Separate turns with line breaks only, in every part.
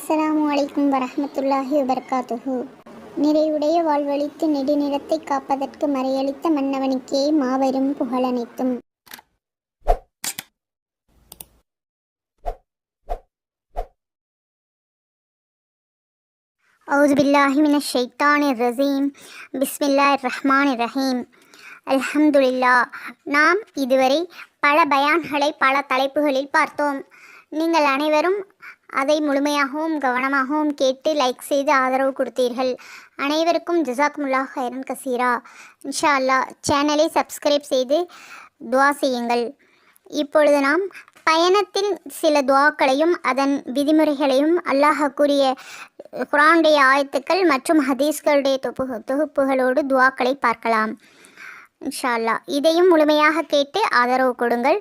அஸ்ஸலாமு அலைக்கும் வரஹ்மத்துல்லாஹி வபரகாத்துஹு நிறைவுடைய வாழ்வழித்து நெடுநிறத்தை காப்பதற்கு மறையளித்த மன்னவனுக்கே மாபெரும் புகழனைத்தும் أعوذ بالله من الشيطان الرجيم بسم الله الرحمن الرحيم அல்ஹம்துலில்லா நாம் இதுவரை பல பயான்களை பல தலைப்புகளில் பார்த்தோம் நீங்கள் அனைவரும் அதை முழுமையாகவும் கவனமாகவும் கேட்டு லைக் செய்து ஆதரவு கொடுத்தீர்கள். அனைவருக்கும் ஜசாக்முல்லா ஹைரன் கசீரா. இன்ஷா அல்லாஹ் சேனலை சப்ஸ்கிரைப் செய்து துவா செய்யுங்கள். இப்பொழுது நாம் பயணத்தின் சில துவாக்களையும் அதன் விதிமுறைகளையும் அல்லாஹ் கூறிய குரானுடைய ஆயத்துக்கள் மற்றும் ஹதீஸ்களுடைய தொப்பு தொகுப்புகளோடு துவாக்களை பார்க்கலாம். இன்ஷா அல்லா இதையும் முழுமையாக கேட்டு ஆதரவு கொடுங்கள்.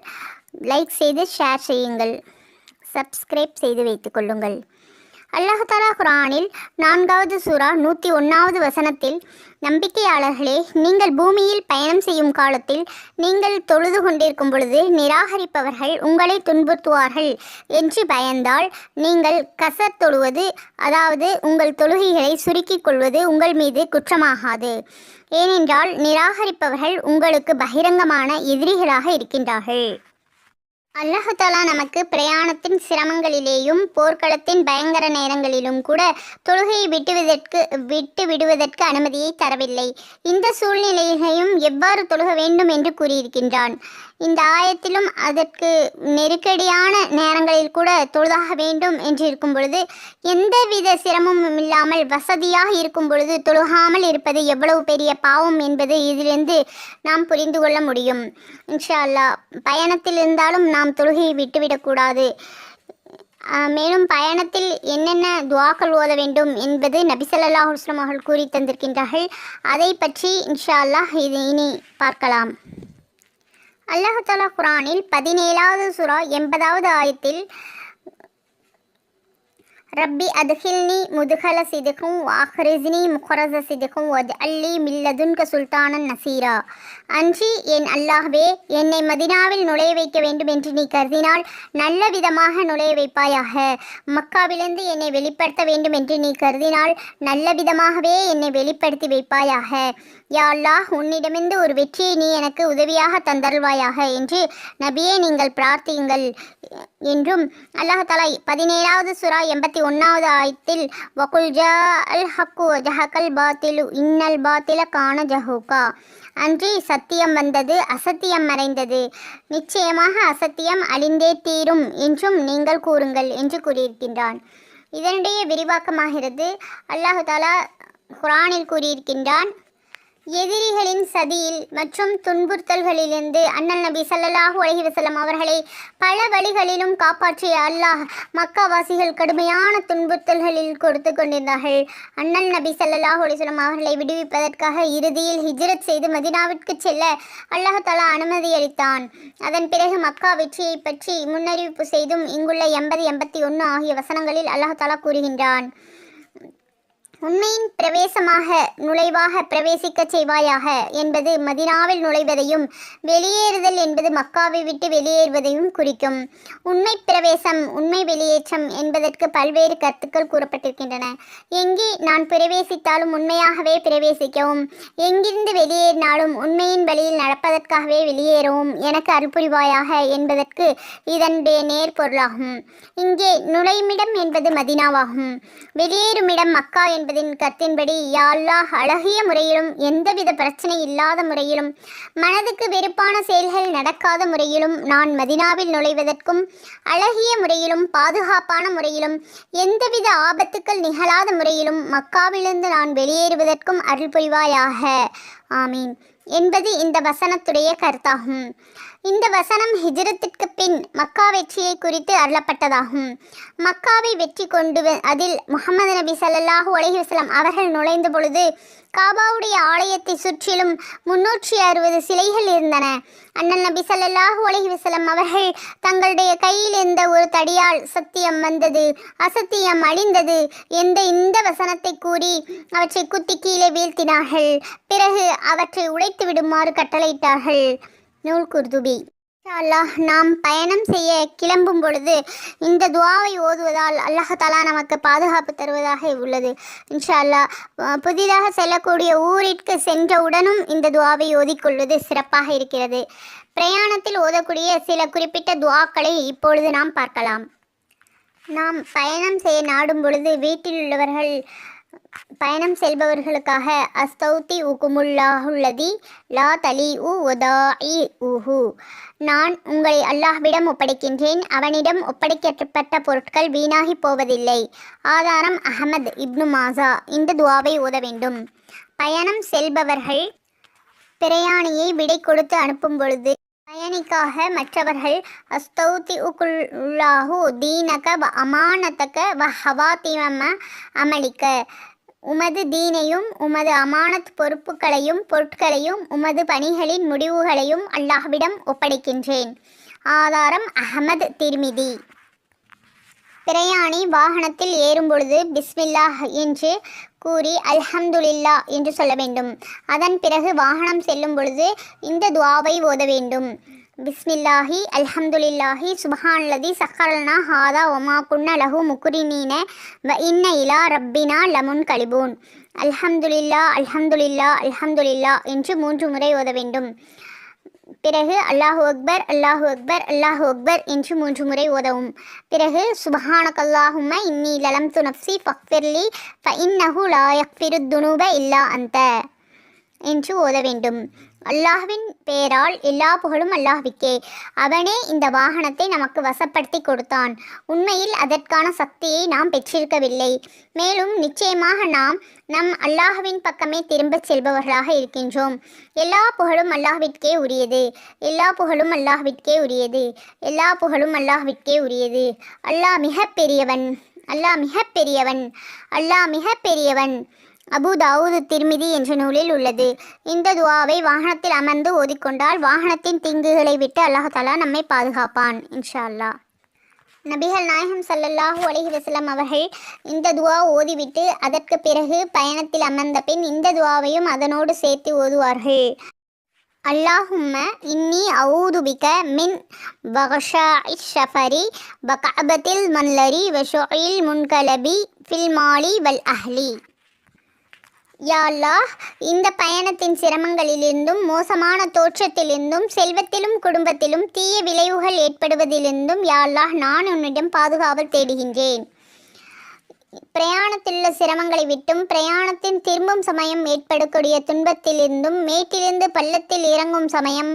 லைக் செய்து ஷேர் செய்யுங்கள். சப்ஸ்கிரைப் செய்து வைத்துக் கொள்ளுங்கள். அல்லாஹாலா குரானில் நான்காவது சூரா நூற்றி ஒன்றாவது வசனத்தில் நம்பிக்கையாளர்களே நீங்கள் பூமியில் பயணம் செய்யும் காலத்தில் நீங்கள் தொழுது கொண்டிருக்கும் பொழுது நிராகரிப்பவர்கள் உங்களை துன்புறுத்துவார்கள் என்று பயந்தால் நீங்கள் கசர் தொழுவது அதாவது உங்கள் தொழுகைகளை சுருக்கிக் கொள்வது உங்கள் மீது குற்றமாகாது. ஏனென்றால் நிராகரிப்பவர்கள் உங்களுக்கு பகிரங்கமான எதிரிகளாக இருக்கின்றார்கள். அல்லாஹாலா நமக்கு பிரயாணத்தின் சிரமங்களிலேயும் போர்க்களத்தின் பயங்கர நேரங்களிலும் கூட தொழுகையை விட்டுவதற்கு விட்டு விடுவதற்கு அனுமதியை தரவில்லை. இந்த சூழ்நிலையையும் எவ்வாறு தொழுக வேண்டும் என்று கூறியிருக்கின்றான். இந்த ஆயத்திலும் அதற்கு நெருக்கடியான நேரங்களில் கூட தொழுதாக வேண்டும் என்று இருக்கும் பொழுது எந்தவித சிரமமும் இல்லாமல் வசதியாக இருக்கும் பொழுது தொழுகாமல் இருப்பது எவ்வளவு பெரிய பாவம் என்பது இதிலிருந்து நாம் புரிந்து கொள்ள முடியும். இன்ஷா அல்லாஹ் பயணத்தில் இருந்தாலும் நாம் தொழுகையை விட்டுவிடக்கூடாது மேலும் பயணத்தில் என்னென்ன துவாக்கள் ஓத வேண்டும் என்பது நபிசல்லா ஹுஸ்லம் அவர்கள் கூறி தந்திருக்கின்றார்கள். அதை பற்றி இன்ஷா அல்லாஹ் இது இனி பார்க்கலாம். அல்லாஹாலா குரானில் பதினேழாவது சுறா எண்பதாவது ஆயத்தில் ரப்பி அதுகில்னி முதுகல சிதுகும் வாஹ்ரிஸ்னி முஹரச சிதுகும் வத் அல்லி மில்லதுன்க சுல்தானன் நசீரா அஞ்சி என் அல்லாஹ்வே என்னை மதினாவில் நுழைய வைக்க வேண்டும் என்று நீ கருதினால் நல்ல விதமாக நுழைய வைப்பாயாக. மக்காவிலிருந்து என்னை வெளிப்படுத்த வேண்டும் என்று நீ கருதினால் நல்ல விதமாகவே என்னை வெளிப்படுத்தி வைப்பாயாக. யா அல்லாஹ் உன்னிடமிருந்து ஒரு வெற்றியை நீ எனக்கு உதவியாக தந்தருள்வாயாக என்று நபியே நீங்கள் பிரார்த்தியுங்கள். என்றும் அல்லாஹ் தலா பதினேழாவது சுறா எண்பத்தி ஒன்றாவது ஆயத்தில் வகுல் ஜா அல் ஹக்கு ஜஹகல் பாத்திலு இன்னல் பாத்தில காண ஜஹூகா. அன்றி சத்தியம் வந்தது அசத்தியம் மறைந்தது. நிச்சயமாக அசத்தியம் அழிந்தே தீரும் என்றும் நீங்கள் கூறுங்கள் என்று கூறியிருக்கின்றான். இதனுடைய விரிவாக்கமாகிறது அல்லாஹு தாலா குரானில் கூறியிருக்கின்றான் எதிரிகளின் சதியில் மற்றும் துன்புறுத்தல்களிலிருந்து அண்ணல் நபி சல்லல்லாஹு அலஹி வசலம் அவர்களை பல வழிகளிலும் காப்பாற்றிய அல்லாஹ் மக்காவாசிகள் கடுமையான துன்புறுத்தல்களில் கொடுத்து கொண்டிருந்தார்கள். அண்ணல் நபி சல்லல்லாஹு அலிஸ்லம் அவர்களை விடுவிப்பதற்காக இறுதியில் ஹிஜ்ரத் செய்து மதினாவிற்கு செல்ல அல்லாஹ் தலா அனுமதி அளித்தான். அதன் பிறகு மக்கா வெற்றியை பற்றி முன்னறிவிப்பு செய்தும் இங்குள்ள எண்பது எண்பத்தி ஒன்று ஆகிய வசனங்களில் அல்லாஹ் தலா கூறுகின்றான். உண்மையின் பிரவேசமாக நுழைவாக பிரவேசிக்கச் செய்வாயாக என்பது மதினாவில் நுழைவதையும் வெளியேறுதல் என்பது மக்காவை விட்டு வெளியேறுவதையும் குறிக்கும். உண்மை பிரவேசம் உண்மை வெளியேற்றம் என்பதற்கு பல்வேறு கருத்துக்கள் கூறப்பட்டிருக்கின்றன. எங்கே நான் பிரவேசித்தாலும் உண்மையாகவே பிரவேசிக்கவும் எங்கிருந்து வெளியேறினாலும் உண்மையின் வழியில் நடப்பதற்காகவே வெளியேறவும் எனக்கு அருள்புரிவாயாக என்பதற்கு இதனுடைய நேர்பொருளாகும். இங்கே நுழைமிடம் என்பது மதினாவாகும். வெளியேறுமிடம் மக்கா என்பது என்பதின் கத்தின்படி யாழ்லா அழகிய முறையிலும் எந்தவித பிரச்சனை இல்லாத முறையிலும் மனதுக்கு வெறுப்பான செயல்கள் நடக்காத முறையிலும் நான் மதினாவில் நுழைவதற்கும் அழகிய முறையிலும் பாதுகாப்பான முறையிலும் எந்தவித ஆபத்துக்கள் நிகழாத முறையிலும் மக்காவிலிருந்து நான் வெளியேறுவதற்கும் அருள் புரிவாயாக. ஆமீன். என்பது இந்த வசனத்துடைய கருத்தாகும். இந்த வசனம் ஹிஜரத்திற்கு பின் மக்கா வெற்றியை குறித்து அருளப்பட்டதாகும். மக்காவை வெற்றி கொண்டு அதில் முகமது நபி சல்லாஹூ அலஹிவசலம் அவர்கள் நுழைந்த பொழுது காபாவுடைய ஆலயத்தை சுற்றிலும் முன்னூற்றி அறுபது சிலைகள் இருந்தன. அண்ணன் நபி சல்லாஹூ அலஹிவசலம் அவர்கள் தங்களுடைய கையில் இருந்த ஒரு தடியால் சத்தியம் வந்தது அசத்தியம் அழிந்தது என்ற இந்த வசனத்தை கூறி அவற்றை குத்தி கீழே வீழ்த்தினார்கள். பிறகு அவற்றை உடைத்து விடுமாறு கட்டளையிட்டார்கள். நூல் குர்துபி. இன்ஷா அல்லாஹ் நாம் பயணம் செய்ய கிளம்பும் பொழுது இந்த துவாவை ஓதுவதால் அல்லாஹாலா நமக்கு பாதுகாப்பு தருவதாக உள்ளது. இன்ஷா அல்லாஹ் புதிதாக செல்லக்கூடிய ஊரிற்கு சென்றவுடனும் இந்த துவாவை ஓதிக்கொள்வது சிறப்பாக இருக்கிறது. பிரயாணத்தில் ஓதக்கூடிய சில குறிப்பிட்ட துவாக்களை இப்பொழுது நாம் பார்க்கலாம். நாம் பயணம் செய்ய நாடும் பொழுது வீட்டில் உள்ளவர்கள் பயணம் செல்பவர்களுக்காக அஸ்தௌதி உகுமுல்லாஹுல்லதி லா தலி உ ஒதாஇ உஹு. நான் உங்களை அல்லாஹ்விடம் ஒப்படைக்கின்றேன். அவனிடம் ஒப்படைக்கப்பட்ட பொருட்கள் வீணாகி போவதில்லை. ஆதாரம் அகமது இப்னு மாசா. இந்த துவாவை ஓத வேண்டும். பயணம் செல்பவர்கள் பிரயாணியை விடை கொடுத்து அனுப்பும் பொழுது பயணிக்காக மற்றவர்கள் அஸ்தௌதி உக்குல்லாஹு தீனக வ அமானத்தக வ ஹவாத்திம அமளிக்க. உமது தீனையும் உமது அமானத் பொறுப்புகளையும் பொருட்களையும் உமது பணிகளின் முடிவுகளையும் அல்லாஹ்விடம் ஒப்படைக்கின்றேன். ஆதாரம் அகமது திருமிதி. பிரயாணி வாகனத்தில் ஏறும்பொழுது பிஸ்மில்லாஹ் என்று கூறி அல்ஹம்துலில்லா என்று சொல்ல வேண்டும். அதன் பிறகு வாகனம் செல்லும் பொழுது இந்த துவாவை ஓத வேண்டும். பிஸ்மில்லாஹி அல்ஹம்துலில்லாஹி சுபஹான்லதி சக்கரல்னா ஹாதா ஒமா குன்ன லஹு முக்குரினீன வ இன்ன இலா ரப்பினா லமுன் கலிபூன் அல்ஹம்துலில்லா அல்ஹம்துலில்லா அல்ஹம்துலில்லா என்று மூன்று முறை ஓத வேண்டும். பிறகு அல்லாஹு அக்பர் அல்லாஹு அக்பர் அல்லாஹு அக்பர் என்று மூன்று முறை ஓதவும். பிறகு சுபஹானகல்லாஹும இன்னி லலம் துனப்சி ஃபக்ஃபிர்லி ஃப இன்னஹு லா யக்ஃபிரு துனூப இல்லா அந்த என்று ஓத வேண்டும். அல்லாஹ்வின் பெயரால் எல்லா புகழும் அல்லாஹ்விக்கே. அவனே இந்த வாகனத்தை நமக்கு வசப்படுத்தி கொடுத்தான். உண்மையில் அதற்கான சக்தியை நாம் பெற்றிருக்கவில்லை. மேலும் நிச்சயமாக நாம் நம் அல்லாஹ்வின் பக்கமே திரும்பச் செல்பவர்களாக இருக்கின்றோம். எல்லா புகழும் அல்லாஹ்விற்கே உரியது. எல்லா புகழும் அல்லாஹ்விற்கே உரியது. எல்லா புகழும் அல்லாஹ்விற்கே உரியது. அல்லாஹ் மிகப்பெரியவன். அல்லாஹ் மிகப்பெரியவன். அல்லாஹ் மிகப்பெரியவன். அபு தாவூது திருமிதி என்ற நூலில் உள்ளது. இந்த துவாவை வாகனத்தில் அமர்ந்து ஓதிக்கொண்டால் வாகனத்தின் தீங்குகளை விட்டு அல்லாஹாலா நம்மை பாதுகாப்பான் இன்ஷா அல்லாஹ் நபிகள் நாயகம் சல்லல்லாஹூ அலஹி வசலம் அவர்கள் இந்த துவா ஓதிவிட்டு அதற்கு பிறகு பயணத்தில் அமர்ந்த பின் இந்த துவாவையும் அதனோடு சேர்த்து ஓதுவார்கள். அல்லாஹும்ம இன்னி அவுதுபிக மின் வகஷாஇ ஷஃபரி வகஅபத்தில் மல்லரி வஷோயில் முன்கலபி ஃபில்மாலி வல் அஹ்லி. யாழ்லா இந்த பயணத்தின் சிரமங்களிலிருந்தும் மோசமான தோற்றத்திலிருந்தும் செல்வத்திலும் குடும்பத்திலும் தீய விளைவுகள் ஏற்படுவதிலிருந்தும் யாழ்லா நான் உன்னிடம் பாதுகாவல் தேடுகின்றேன். பிரயாணத்திலுள்ள சிரமங்களை விட்டும் பிரயாணத்தின் திரும்பும் சமயம் ஏற்படக்கூடிய துன்பத்திலிருந்தும் மேட்டிலிருந்து பள்ளத்தில் இறங்கும் சமயம்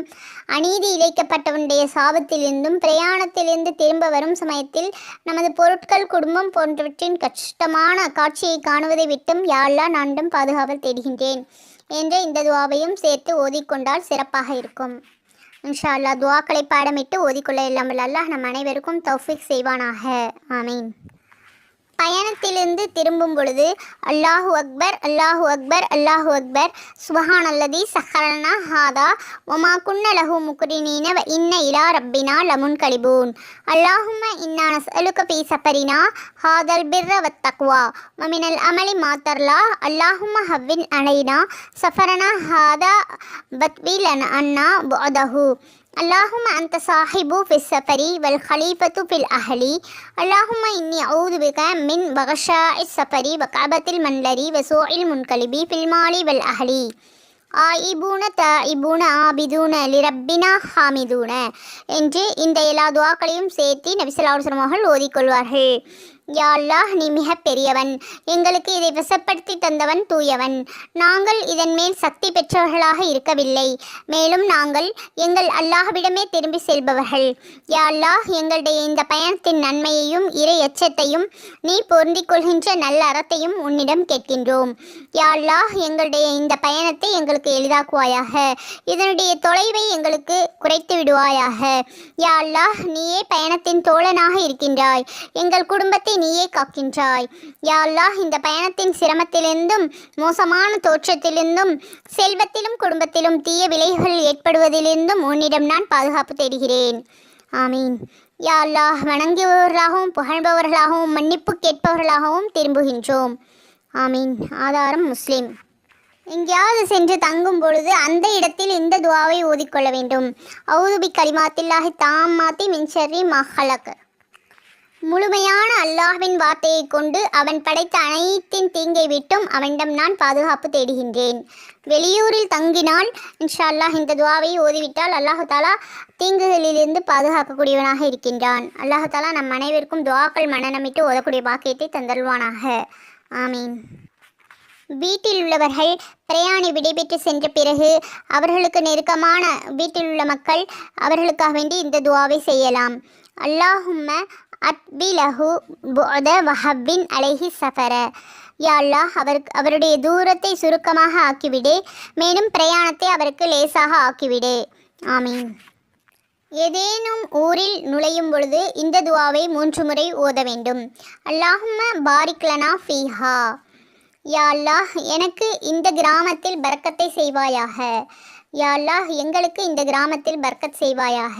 அநீதி இழைக்கப்பட்டவனுடைய சாபத்திலிருந்தும் பிரயாணத்திலிருந்து திரும்ப வரும் சமயத்தில் நமது பொருட்கள் குடும்பம் போன்றவற்றின் கஷ்டமான காட்சியை காணுவதை விட்டும் யாழ்லா நான்கும் பாதுகாவல் தேடுகின்றேன் என்ற இந்த துவாவையும் சேர்த்து ஓதிக்கொண்டால் சிறப்பாக இருக்கும். இன்ஷா அல்லா துவாக்களை பாடமிட்டு ஓதிக்கொள்ள இல்லாமல் அல்லாஹ் நம் அனைவருக்கும் தௌஃபிக் செய்வானாக. ஆமீன். பயணத்திலிருந்து திரும்பும் பொழுது அல்லாஹு அக்பர் அல்லாஹு அக்பர் அல்லாஹு அக்பர். சுபஹான் அல்லதி சஹரனா ஹாதா. ஒமா குன்ன லஹு முக்ரினீன வ இன்ன இலா ரப்பினா லமுன் கலிபூன். அல்லாஹும இன்னா நஸ்அலுக பி சஃபரினா ஹாதல் பிர்ர வத் தக்வா. அமலி மாத்தர்லா அல்லாஹும ஹவ்வின் அலைனா. சஃபரனா ஹாதா பத்பில் அண்ணா புஅதஹு. அல்லாஹும் அந்த சாஹிபு ஃபிஸ் சஃபரி வல் ஹலீஃபத்து ஃபில் அஹலி அல்லாஹும் இன்னி ஔதுபிக மின் வகஷா இஸ் சஃபரி வ கபத்தில் மன்லரி வ சோயில் முன்கலிபி ஃபில்மாலி வல் அஹலி ஆயிபூன தாயிபூன ஆபிதூன லிரப்பினா ஹாமிதூன என்று இந்த எல்லா துவாக்களையும் சேர்த்து நபிசல்லாஸ்லம் அவர்கள் ஓதிக்கொள்வார்கள். யாழ்லாஹ் நீ மிக பெரியவன். எங்களுக்கு இதை வசப்படுத்தி தந்தவன் தூயவன். நாங்கள் இதன் மேல் சக்தி பெற்றவர்களாக இருக்கவில்லை. மேலும் நாங்கள் எங்கள் அல்லாஹ்விடமே திரும்பி செல்பவர்கள். யாழ்லாஹ் எங்களுடைய இந்த பயணத்தின் நன்மையையும் இறை எச்சத்தையும் நீ பொருந்திக் கொள்கின்ற நல்ல அறத்தையும் உன்னிடம் கேட்கின்றோம். யாழ்லாஹ் எங்களுடைய இந்த பயணத்தை எங்களுக்கு எளிதாக்குவாயாக. இதனுடைய தொலைவை எங்களுக்கு குறைத்து விடுவாயாக. யாழ்லாஹ் நீயே பயணத்தின் தோழனாக இருக்கின்றாய். எங்கள் குடும்பத்தை நீயே காக்கின்றாய். யா அல்லாஹ் இந்த பயணத்தின் சிரமத்திலிருந்தும் மோசமான தோற்றத்திலிருந்தும் செல்வத்திலும் குடும்பத்திலும் தீய விளைவுகள் ஏற்படுவதிலிருந்தும் உன்னிடம் நான் பாதுகாப்பு தேடுகிறேன். ஆமீன். யா அல்லாஹ் வணங்குபவர்களாகவும் புகழ்பவர்களாகவும் மன்னிப்பு கேட்பவர்களாகவும் திரும்புகின்றோம். ஆமீன். ஆதாரம் முஸ்லீம். எங்கேயாவது சென்று தங்கும் பொழுது அந்த இடத்தில் இந்த துவாவை ஓதிக்கொள்ள வேண்டும். அவுதுபி கலிமாத்தில்லாஹி மாத்தி மின்சரி மஹலக். முழுமையான அல்லாஹ்வின் வார்த்தையை கொண்டு அவன் படைத்த அனைத்தின் தீங்கை விட்டும் அவனிடம் நான் பாதுகாப்பு தேடுகின்றேன். வெளியூரில் தங்கினால் இன்ஷா அல்லாஹ் இந்த துவாவை ஓதிவிட்டால் அல்லாஹாலா தீங்குகளிலிருந்து பாதுகாக்கக்கூடியவனாக இருக்கின்றான். அல்லாஹாலா நம் அனைவருக்கும் துவாக்கள் மனநமிட்டு ஓதக்கூடிய பாக்கியத்தை தந்தல்வானாக ஆமீன். வீட்டில் உள்ளவர்கள் பிரயாணி விடைபெற்று சென்ற பிறகு அவர்களுக்கு நெருக்கமான வீட்டில் உள்ள மக்கள் அவர்களுக்காக வேண்டி இந்த துவாவை செய்யலாம். அல்லாஹும்ம அத்பிலஹு புஅத வஹப்பின் அலைஹி சஃபர. யாழ்லா அவர் அவருடைய தூரத்தை சுருக்கமாக ஆக்கிவிடு. மேலும் பிரயாணத்தை அவருக்கு லேசாக ஆக்கிவிடு. ஆமீன். ஏதேனும் ஊரில் நுழையும் பொழுது இந்த துவாவை மூன்று முறை ஓத வேண்டும். அல்லாஹும பாரிக்லனா ஃபீஹா. யா அல்லாஹ் எனக்கு இந்த கிராமத்தில் பறக்கத்தை செய்வாயாக. யாழ்லாஹ் எங்களுக்கு இந்த கிராமத்தில் பர்க்கத் செய்வாயாக.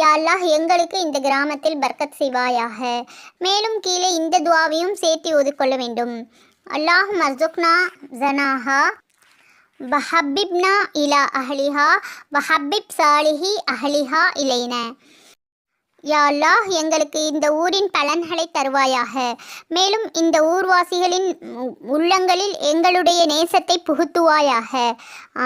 யாழ்லாஹ் எங்களுக்கு இந்த கிராமத்தில் பர்க்கத் செய்வாயாக. மேலும் கீழே இந்த துவாவையும் சேர்த்து ஒதுக்கொள்ள வேண்டும். அல்லாஹ் மர்சுக்னா ஜனாஹா வஹப்பிப்னா இலா அஹ்லிஹா வஹப்பிப் சாலிஹி அஹ்லிஹா இலைன. யா அல்லாஹ் எங்களுக்கு இந்த ஊரின் பலன்களை தருவாயாக. மேலும் இந்த ஊர்வாசிகளின் உள்ளங்களில் எங்களுடைய நேசத்தை புகுத்துவாயாக.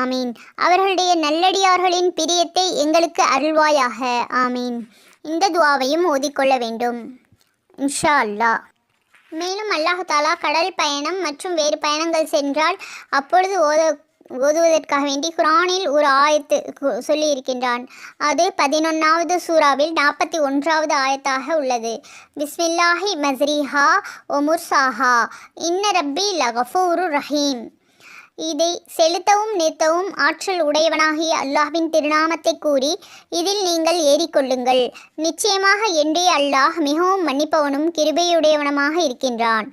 ஆமீன். அவர்களுடைய நல்லடியார்களின் பிரியத்தை எங்களுக்கு அருள்வாயாக. ஆமீன். இந்த துவாவையும் ஓதிக்கொள்ள வேண்டும். இன்ஷா அல்லாஹ் மேலும் அல்லாஹு தாலா கடல் பயணம் மற்றும் வேறு பயணங்கள் சென்றால் அப்பொழுது ஓத ஓதுவதற்காக வேண்டி குரானில் ஒரு ஆயத்து கு- சொல்லியிருக்கின்றான். அது பதினொன்றாவது சூறாவில் நாற்பத்தி ஒன்றாவது ஆயத்தாக உள்ளது. பிஸ்மில்லாஹி மஸ்ரிஹா ஒமுர்சாஹா இன்ன ரப்பி லகஃபூரு ரஹீம். இதை செலுத்தவும் நிறுத்தவும் ஆற்றல் உடையவனாகிய அல்லாஹ்வின் திருநாமத்தை கூறி இதில் நீங்கள் ஏறிக்கொள்ளுங்கள். நிச்சயமாக என்றே அல்லாஹ் மிகவும் மன்னிப்பவனும் கிருபையுடையவனுமாக இருக்கின்றான்.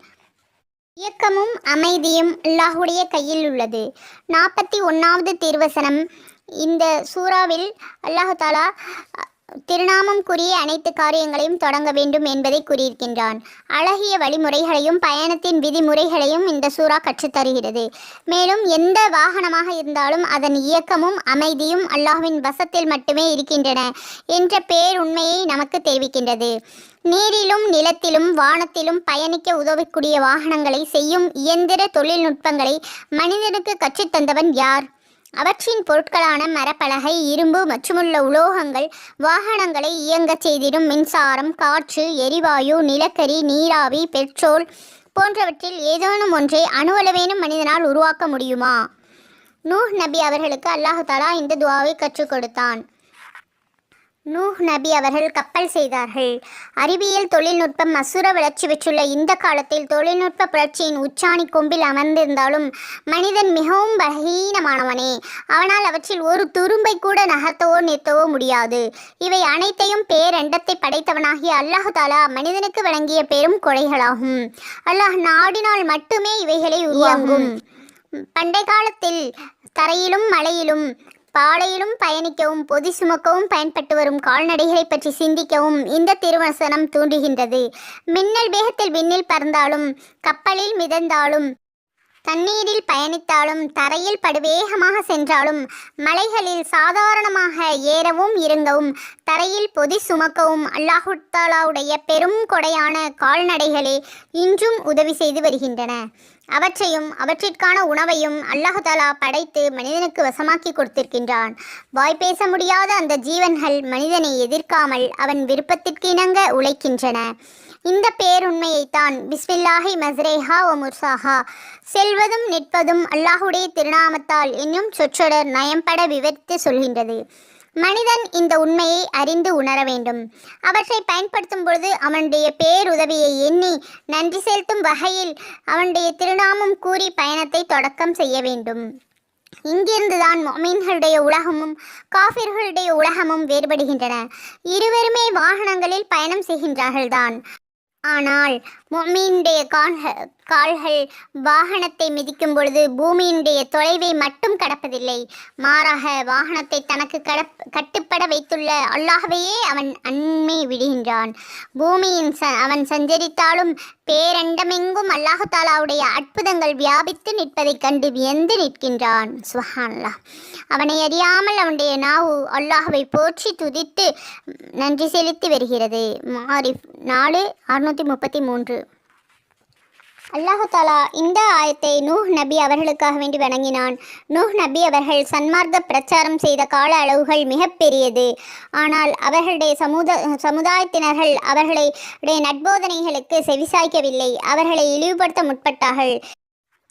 இயக்கமும் அமைதியும் அல்லாஹுடைய கையில் உள்ளது. நாற்பத்தி ஒன்றாவது தீர்வசனம். இந்த சூறாவில் அல்லாஹு தாலா திருநாமம் கூறிய அனைத்து காரியங்களையும் தொடங்க வேண்டும் என்பதை கூறியிருக்கின்றான். அழகிய வழிமுறைகளையும் பயணத்தின் விதிமுறைகளையும் இந்த சூறா கற்றுத்தருகிறது. மேலும் எந்த வாகனமாக இருந்தாலும் அதன் இயக்கமும் அமைதியும் அல்லாஹ்வின் வசத்தில் மட்டுமே இருக்கின்றன என்ற பேருண்மையை நமக்கு தெரிவிக்கின்றது. நீரிலும் நிலத்திலும் வானத்திலும் பயணிக்க உதவக்கூடிய வாகனங்களை செய்யும் இயந்திர தொழில்நுட்பங்களை மனிதனுக்கு கற்றுத்தந்தவன் யார்? அவற்றின் பொருட்களான மரப்பலகை இரும்பு மற்றுமுள்ள உலோகங்கள் வாகனங்களை இயங்கச் செய்திடும் மின்சாரம் காற்று எரிவாயு நிலக்கரி நீராவி பெட்ரோல் போன்றவற்றில் ஏதேனும் ஒன்றை அணுவளவேனும் மனிதனால் உருவாக்க முடியுமா? நூஹ் நபி அவர்களுக்கு அல்லாஹு தஆலா இந்த துவாவை கற்றுக் கொடுத்தான். நூஹ் நபி அவர்கள் கப்பல் செய்தார்கள். அறிவியல் தொழில்நுட்பம் அசுர வளர்ச்சி பெற்றுள்ள இந்த காலத்தில் தொழில்நுட்ப புரட்சியின் உச்சாணி கொம்பில் அமர்ந்திருந்தாலும் மனிதன் மிகவும் பலகீனமானவனே. அவனால் அவற்றில் ஒரு துரும்பை கூட நகர்த்தவோ நிறுத்தவோ முடியாது. இவை அனைத்தையும் பேரண்டத்தை படைத்தவனாகிய அல்லாஹு தாலா மனிதனுக்கு வழங்கிய பெரும் கொடைகளாகும். அல்லாஹ் நாடினால் மட்டுமே இவைகளை உருவாகும் பண்டை காலத்தில் தரையிலும் மலையிலும் பாலையிலும் பயணிக்கவும் பொதி சுமக்கவும் பயன்பட்டு வரும் கால்நடைகளை பற்றி சிந்திக்கவும் இந்த திருவசனம் தூண்டுகின்றது. மின்னல் வேகத்தில் விண்ணில் பறந்தாலும் கப்பலில் மிதந்தாலும் தண்ணீரில் பயணித்தாலும் தரையில் படுவேகமாக சென்றாலும் மலைகளில் சாதாரணமாக ஏறவும் இறங்கவும் தரையில் பொதி சுமக்கவும் அல்லாஹுத்தாலாவுடைய பெரும் கொடையான கால்நடைகளே இன்றும் உதவி செய்து வருகின்றன. அவற்றையும் அவற்றிற்கான உணவையும் அல்லாஹாலா படைத்து மனிதனுக்கு வசமாக்கி கொடுத்திருக்கின்றான். வாய் பேச முடியாத அந்த ஜீவன்கள் மனிதனை எதிர்க்காமல் அவன் விருப்பத்திற்கு இணங்க உழைக்கின்றன. இந்த பேருண்மையைத்தான் பிஸ்மில்லாஹி மஸ்ரேஹா ஒ முர்சாஹா செல்வதும் நிற்பதும் அல்லாஹுடைய திருநாமத்தால் என்னும் சொற்றொடர் நயம்பட விவரித்து சொல்கின்றது. மனிதன் இந்த உண்மையை அறிந்து உணர வேண்டும். அவற்றை பயன்படுத்தும் பொழுது அவனுடைய பேருதவியை எண்ணி நன்றி செலுத்தும் வகையில் அவனுடைய திருநாமம் கூறி பயணத்தை தொடக்கம் செய்ய வேண்டும். இங்கிருந்துதான் மொமீன்களுடைய உலகமும் காஃபிர்களுடைய உலகமும் வேறுபடுகின்றன. இருவருமே வாகனங்களில் பயணம் செய்கின்றார்கள்தான். ஆனால் மொமீனுடைய கால்கள் கால்கள் வாகனத்தை மிதிக்கும் பொழுது பூமியினுடைய தொலைவை மட்டும் கடப்பதில்லை. மாறாக வாகனத்தை தனக்கு கடப் கட்டுப்பட வைத்துள்ள அல்லாஹ்வையே அவன் அண்மை விடுகின்றான். பூமியின் ச அவன் சஞ்சரித்தாலும் பேரண்டமெங்கும் அல்லாஹு தாலாவுடைய அற்புதங்கள் வியாபித்து நிற்பதைக் கண்டு வியந்து நிற்கின்றான். சுஹான்லா அவனை அறியாமல் அவனுடைய நாவு அல்லாஹுவை போற்றி துதித்து நன்றி செலுத்தி வருகிறது. மாரிஃப் நாலு அறுநூற்றி முப்பத்தி மூன்று. அல்லாஹு தாலா இந்த ஆயத்தை நூஹ் நபி அவர்களுக்காக வேண்டி வணங்கினான். நூஹ் நபி அவர்கள் சன்மார்க்க பிரச்சாரம் செய்த கால அளவுகள் மிகப்பெரியது ஆனால் அவர்களுடைய சமுத சமுதாயத்தினர்கள் அவர்களுடைய நட்போதனைகளுக்கு செவிசாய்க்கவில்லை. அவர்களை இழிவுபடுத்த முற்பட்டார்கள்.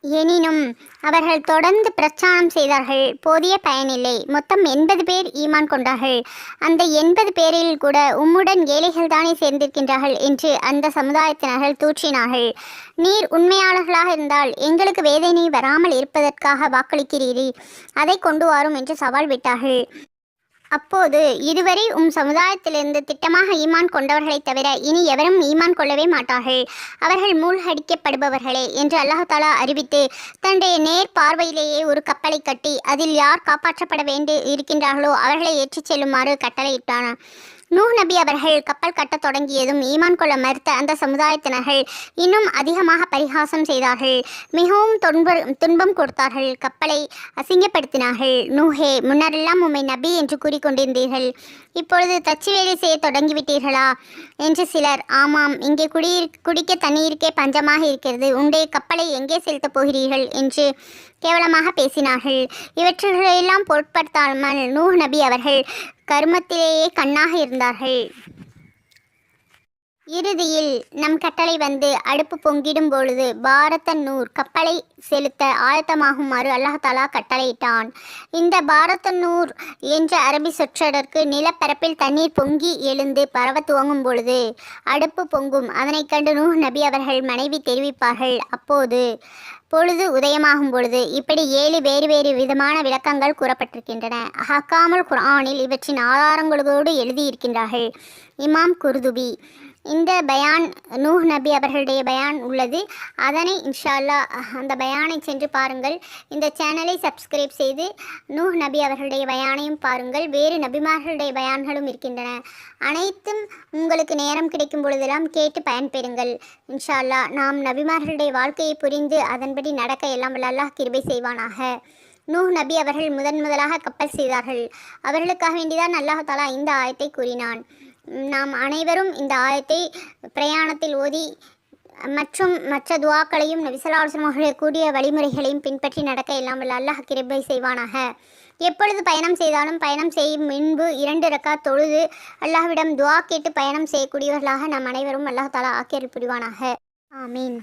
எனினும் அவர்கள் தொடர்ந்து பிரச்சாரம் செய்தார்கள். போதிய பயனில்லை. மொத்தம் எண்பது பேர் ஈமான் கொண்டார்கள். அந்த எண்பது பேரில் கூட உம்முடன் ஏழைகள் தானே சேர்ந்திருக்கின்றார்கள் என்று அந்த சமுதாயத்தினர்கள் தூற்றினார்கள். நீர் உண்மையாளர்களாக இருந்தால் எங்களுக்கு வேதனை வராமல் இருப்பதற்காக வாக்களிக்கிறீரே. அதை கொண்டு வாரும் என்று சவால் விட்டார்கள். அப்போது இதுவரை உம் சமுதாயத்திலிருந்து திட்டமாக ஈமான் கொண்டவர்களைத் தவிர இனி எவரும் ஈமான் கொள்ளவே மாட்டார்கள். அவர்கள் மூழ்கடிக்கப்படுபவர்களே என்று அல்லாஹ் தாலா அறிவித்து தன்னுடைய நேர் பார்வையிலேயே ஒரு கப்பலை கட்டி அதில் யார் காப்பாற்றப்பட வேண்டி இருக்கின்றார்களோ அவர்களை ஏற்றிச் செல்லுமாறு கட்டளையிட்டான் நூஹ் நபி அவர்கள் கப்பல் கட்டத் தொடங்கியதும் ஈமான் கொள்ள மறுத்த அந்த சமுதாயத்தினர்கள் இன்னும் அதிகமாக பரிகாசம் செய்தார்கள். மிகவும் துன்ப துன்பம் கொடுத்தார்கள். கப்பலை அசிங்கப்படுத்தினார்கள். நூஹே முன்னரெல்லாம் உம்மை நபி என்று கூறிக்கொண்டிருந்தீர்கள். இப்பொழுது தச்சு வேலை செய்ய தொடங்கிவிட்டீர்களா? என்று சிலர் ஆமாம் இங்கே குடியிரு குடிக்க தண்ணீருக்கே பஞ்சமாக இருக்கிறது. உண்டே கப்பலை எங்கே செலுத்தப் போகிறீர்கள்? என்று கேவலமாக பேசினார்கள். இவற்றையெல்லாம் பொருட்படுத்தாமல் நூஹ் நபி அவர்கள் கருமத்திலேயே கண்ணாக இருந்தார்கள். இறுதியில் நம் கட்டளை வந்து அடுப்பு பொங்கிடும் பொழுது பாரத நூர் கப்பலை செலுத்த ஆயத்தமாகுமாறு அல்லாஹாலா கட்டளையிட்டான். இந்த பாரத நூர் என்ற அரபி சொற்றொடருக்கு நிலப்பரப்பில் தண்ணீர் பொங்கி எழுந்து பரவ துவங்கும் பொழுது அடுப்பு பொங்கும். அதனைக் கண்டு நூஹ் நபி அவர்கள் மனைவி தெரிவிப்பார்கள். அப்போது பொழுது உதயமாகும் பொழுது இப்படி ஏழு வேறு வேறு விதமான விளக்கங்கள் கூறப்பட்டிருக்கின்றன. ஹக்காமுல் குரானில் இவற்றின் ஆதாரங்களோடு எழுதியிருக்கின்றார்கள். இமாம் குர்துபி இந்த பயான் நூஹ் நபி அவர்களுடைய பயான் உள்ளது. அதனை இன்ஷா அல்லாஹ் அந்த பயானை சென்று பாருங்கள். இந்த சேனலை சப்ஸ்கிரைப் செய்து நூஹ் நபி அவர்களுடைய பயானையும் பாருங்கள். வேறு நபிமார்களுடைய பயான்களும் இருக்கின்றன. அனைத்தும் உங்களுக்கு நேரம் கிடைக்கும் பொழுதெல்லாம் கேட்டு பயன்பெறுங்கள் இன்ஷா அல்லாஹ் நாம் நபிமார்களுடைய வாழ்க்கையை புரிந்து அதன்படி நடக்க எல்லாம் வல்ல அல்லாஹ் கிருபை செய்வானாக. நூஹ் நபி அவர்கள் முதன் முதலாக கப்பல் செய்தார்கள். அவர்களுக்காக வேண்டிதான் அல்லாஹாலா இந்த ஆயத்தை கூறினான். நாம் அனைவரும் இந்த ஆயத்தை பிரயாணத்தில் ஓதி மற்றும் மற்ற துவாக்களையும் நபிசலாசனமாக கூடிய வழிமுறைகளையும் பின்பற்றி நடக்க எல்லாம் அல்லாஹ் கிருபை செய்வானாக. எப்பொழுது பயணம் செய்தாலும் பயணம் செய்யும் முன்பு இரண்டு ரக்கா தொழுது அல்லாஹ்விடம் துவா கேட்டு பயணம் செய்யக்கூடியவர்களாக நாம் அனைவரும் அல்லாஹ் தாலா ஆக்கியல் புரிவானாக. ஆமீன்.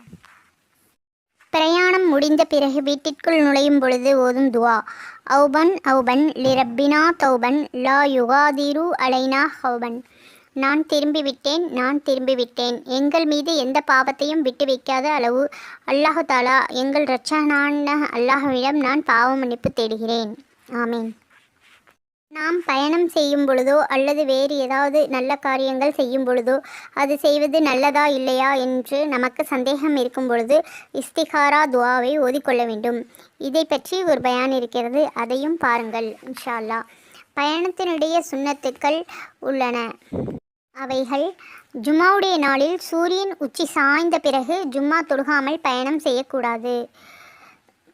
பிரயாணம் முடிந்த பிறகு வீட்டிற்குள் நுழையும் பொழுது ஓதும் துவா. அவுபன் அவுபன் லிரப்பினா தௌபன் லா யுகாதிரு அலைனா ஹவுபன் நான் திரும்பிவிட்டேன் நான் திரும்பிவிட்டேன். எங்கள் மீது எந்த பாவத்தையும் விட்டு வைக்காத அளவு அல்லாஹு தாலா எங்கள் இரட்சகனான அல்லாஹுவிடம் நான் பாவ மன்னிப்பு தேடுகிறேன். ஆமீன். நாம் பயணம் செய்யும் பொழுதோ அல்லது வேறு ஏதாவது நல்ல காரியங்கள் செய்யும் பொழுதோ அது செய்வது நல்லதா இல்லையா என்று நமக்கு சந்தேகம் இருக்கும் பொழுது இஸ்திகாரா துவாவை ஓதிக்கொள்ள வேண்டும். இதை பற்றி ஒரு பயான் இருக்கிறது அதையும் பாருங்கள் இன்ஷா அல்லாஹ் பயணத்தினுடைய சுண்ணத்துக்கள் உள்ளன. அவைகள் ஜும்மாவுடைய நாளில் சூரியன் உச்சி சாய்ந்த பிறகு ஜும்மா தொழுகாமல் பயணம் செய்யக்கூடாது.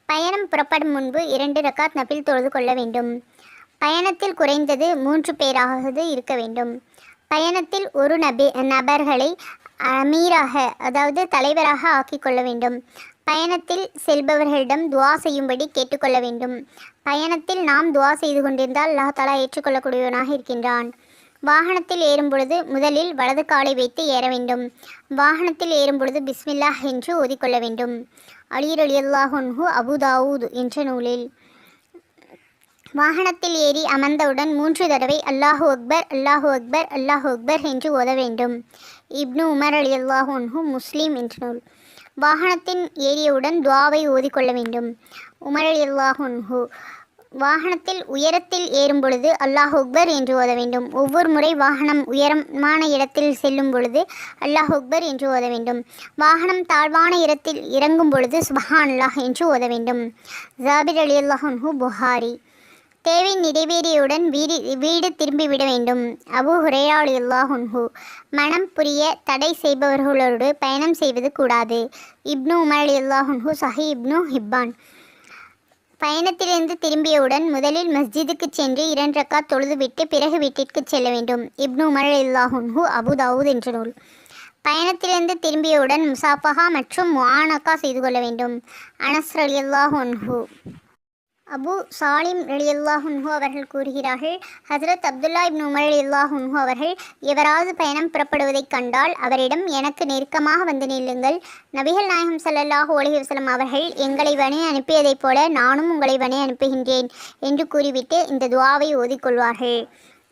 பயணம் புறப்படும் முன்பு இரண்டு ரக்காத் நபில் தொழுது கொள்ள வேண்டும். பயணத்தில் குறைந்தது மூன்று பேராவது இருக்க வேண்டும். பயணத்தில் ஒரு நபி நபர்களை அமீராக அதாவது தலைவராக ஆக்கிக்கொள்ள வேண்டும். பயணத்தில் செல்பவர்களிடம் துவா செய்யும்படி கேட்டுக்கொள்ள வேண்டும். பயணத்தில் நாம் துவா செய்து கொண்டிருந்தால் அல்லாஹ் தலா ஏற்றுக்கொள்ளக்கூடியவனாக இருக்கின்றான். வாகனத்தில் ஏறும்பொழுது முதலில் வலது காலை வைத்து ஏற வேண்டும். வாகனத்தில் ஏறும்பொழுது பிஸ்மில்லாஹ் என்று ஓதிக்கொள்ள வேண்டும். அலியர் அலி அபுதாவூத் என்ற நூலில். வாகனத்தில் ஏறி அமர்ந்தவுடன் மூன்று தடவை அல்லாஹு அக்பர் அல்லாஹு அக்பர் அல்லாஹு அக்பர் என்று ஓத வேண்டும். இப்னு உமர் அலி அல்லாஹன்ஹு முஸ்லீம் என்ற நூல். வாகனத்தின் ஏறியவுடன் துவாவை ஓதிக்கொள்ள வேண்டும். உமர் அலி அல்லாஹன்ஹு வாகனத்தில் உயரத்தில் ஏறும் பொழுது அல்லாஹ் அக்பர் என்று ஓத வேண்டும். ஒவ்வொரு முறை வாகனம் உயரமான இடத்தில் செல்லும் பொழுது அல்லாஹ் அக்பர் என்று ஓத வேண்டும். வாகனம் தாழ்வான இடத்தில் இறங்கும் பொழுது சுபஹான் அல்லாஹ் என்று ஓத வேண்டும். ஜாபிர் அலி அல்லாஹன்ஹு புகாரி. தேவை நிறைவேறியவுடன் வீடு வீடு திரும்பிவிட வேண்டும். அபு ஹுரேரா அலி அல்லாஹுன்ஹு மனம் புரிய தடை செய்பவர்களோடு பயணம் செய்வது கூடாது. இப்னு உமர் அலி அல்லாஹுன்ஹு சஹி இப்னு ஹிப்பான். பயணத்திலிருந்து திரும்பியவுடன் முதலில் மஸ்ஜிதுக்கு சென்று இரண்டு தொழுதுவிட்டு பிறகு வீட்டிற்கு செல்ல வேண்டும். இப்னு உமர் இல்லாஹுன்ஹு ஹூ தாவூத் என்ற நூல். பயணத்திலிருந்து திரும்பியவுடன் முசாஃபஹா மற்றும் முஆனக்கா செய்து கொள்ள வேண்டும். அனஸ் ஹூ அபு சாலிம் ரலியல்லாஹுன்ஹு அவர்கள் கூறுகிறார்கள் ஹசரத் அப்துல்லா இப்னு உமர் ரலியல்லாஹுன்ஹு அவர்கள் எவராவது பயணம் புறப்படுவதைக் கண்டால் அவரிடம் எனக்கு நெருக்கமாக வந்து நில்லுங்கள். நபிகள் நாயகம் சல்லல்லாஹு அலைஹி வஸல்லம் அவர்கள் எங்களை வணி அனுப்பியதைப் போல நானும் உங்களை வணி அனுப்புகின்றேன் என்று கூறிவிட்டு இந்த துவாவை ஓதிக்கொள்வார்கள்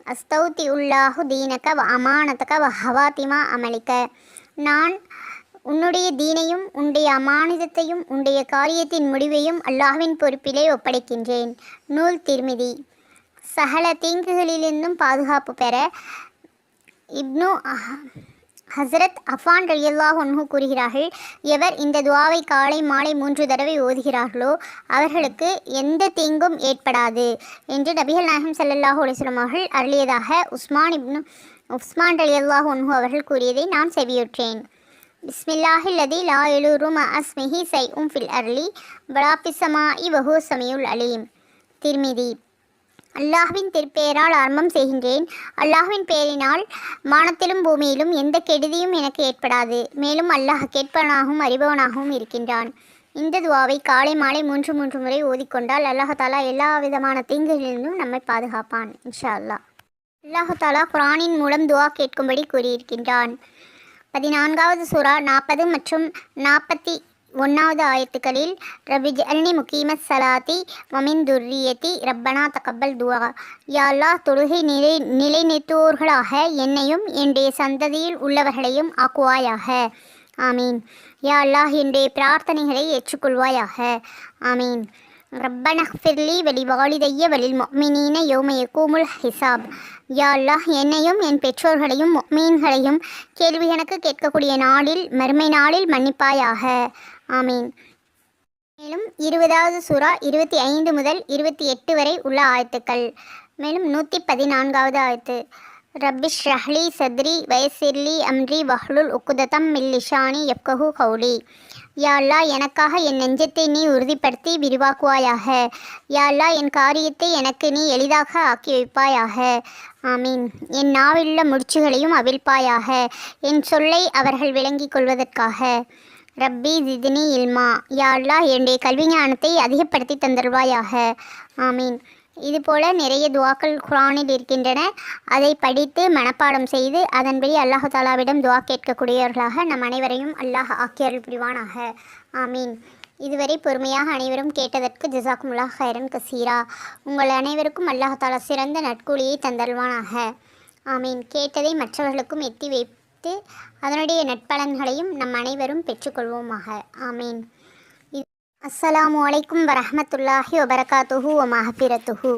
அஸ்தௌதி உல்லாஹு தீனக வ ஹவாத்திமா அமலிக்க நான் உன்னுடைய தீனையும் உன்னுடைய அமானிதத்தையும் உன்னுடைய காரியத்தின் முடிவையும் அல்லாஹ்வின் பொறுப்பிலே ஒப்படைக்கின்றேன். நூல் திருமிதி. சகல தீங்குகளிலிருந்தும் பாதுகாப்பு பெற இப்னு ஹசரத் அஃபான் ரலியல்லாஹு ஒன்று கூறுகிறார்கள் எவர் இந்த துவாவை காலை மாலை மூன்று தடவை ஓதுகிறார்களோ அவர்களுக்கு எந்த தீங்கும் ஏற்படாது என்று நபிகள் நாயகம் சல்லல்லாஹ் அலைஹி அவர்கள் அருளியதாக உஸ்மான் இப்னு உஸ்மான் ரலியல்லாஹ் ஒன்று அவர்கள் கூறியதை நான் செவியுற்றேன். பிஸ்மில்லாஹி லதி லா எலுரு ம அஸ்மிஹி சை உம் ஃபில் அர்லி வலாபிசமா இவஹு சமியுல் அலீம் திருமிதி அல்லாஹ்வின் திருப்பெயரால் ஆரம்பம் செய்கின்றேன் அல்லாஹ்வின் பெயரினால் வானத்திலும் பூமியிலும் எந்த கெடுதியும் எனக்கு ஏற்படாது மேலும் அல்லாஹ் கேட்பவனாகவும் அறிபவனாகவும் இருக்கின்றான் இந்த துவாவை காலை மாலை மூன்று மூன்று முறை ஓதிக்கொண்டால் அல்லாஹ் தாலா எல்லா விதமான தீங்குகளிலிருந்தும் நம்மை பாதுகாப்பான் இன்ஷா அல்லாஹ் அல்லாஹ் தாலா குரானின் மூலம் துவா கேட்கும்படி கூறியிருக்கின்றான் பதினான்காவது சூரா நாற்பது மற்றும் நாற்பத்தி ஒன்றாவது ஆயத்துக்களில் ரபி ஜல்னி முக்கீமத் சலாத்தி வமின் துர்ரியத்தி ரப்பனா தகப்பல் துவா யாழ்லா தொழுகை நிலை நிலைநிறுத்துவோர்களாக என்னையும் என்னுடைய சந்ததியில் உள்ளவர்களையும் ஆக்குவாயாக. ஆமீன். யா அல்லாஹ் என்னுடைய பிரார்த்தனைகளை ஏற்றுக்கொள்வாயாக. ஆமீன். ரப்பன ஃபிர்லி வலி வாலிதைய வெளில் மொமினீன யோமைய கூமுல் ஹிசாப் யா அல்லாஹ் என்னையும் என் பெற்றோர்களையும் மீன்களையும் கேள்வி எனக்கு கேட்கக்கூடிய நாளில் மறுமை நாளில் மன்னிப்பாயாக. ஆமீன். மேலும் இருபதாவது சூறா இருபத்தி ஐந்து முதல் இருபத்தி எட்டு வரை உள்ள ஆயத்துக்கள். மேலும் நூற்றி பதினான்காவது ஆயத்து. ரப்பிஷ் ரஹ்லி சத்ரி வயசிர்லி அம்ரி வஹ்லுல் உக்குதத்தம் மில்லிஷானி எப்கஹு கௌலி. யா எனக்காக என் நெஞ்சத்தை நீ உறுதிப்படுத்தி விரிவாக்குவாயாக. யா என் காரியத்தை எனக்கு நீ எளிதாக ஆக்கி வைப்பாயாக. ஆமீன். என் நாவிலுள்ள முடிச்சுகளையும் அவிழ்ப்பாயாக. என் சொல்லை அவர்கள் விளங்கிக் கொள்வதற்காக. ரப்பி ஜிதினி இல்மா. யா என்னுடைய கல்வி ஞானத்தை அதிகப்படுத்தி தந்தருவாயாக. ஆமீன். இதுபோல நிறைய துவாக்கள் குரானில் இருக்கின்றன. அதை படித்து மனப்பாடம் செய்து அதன்படி அல்லாஹு தாலாவிடம் துவா கேட்கக்கூடியவர்களாக நம் அனைவரையும் அல்லாஹ் ஆக்கியர்கள் புரிவானாக ஆமீன். இதுவரை பொறுமையாக அனைவரும் கேட்டதற்கு ஜிசாக்குமுல்லா ஹைரன் கசீரா. உங்கள் அனைவருக்கும் அல்லாஹ் தாலா சிறந்த நட்கூலியை தந்தல்வானாக ஆமீன். கேட்டதை மற்றவர்களுக்கும் எத்தி வைத்து அதனுடைய நட்பலன்களையும் நம் அனைவரும் பெற்றுக்கொள்வோமாக. ஆமீன். அஸ்ஸலாமு அலைக்கும் வரஹ்மத்துல்லாஹி வபரகாத்துஹு வ மஹ்ஃபிரத்துஹு.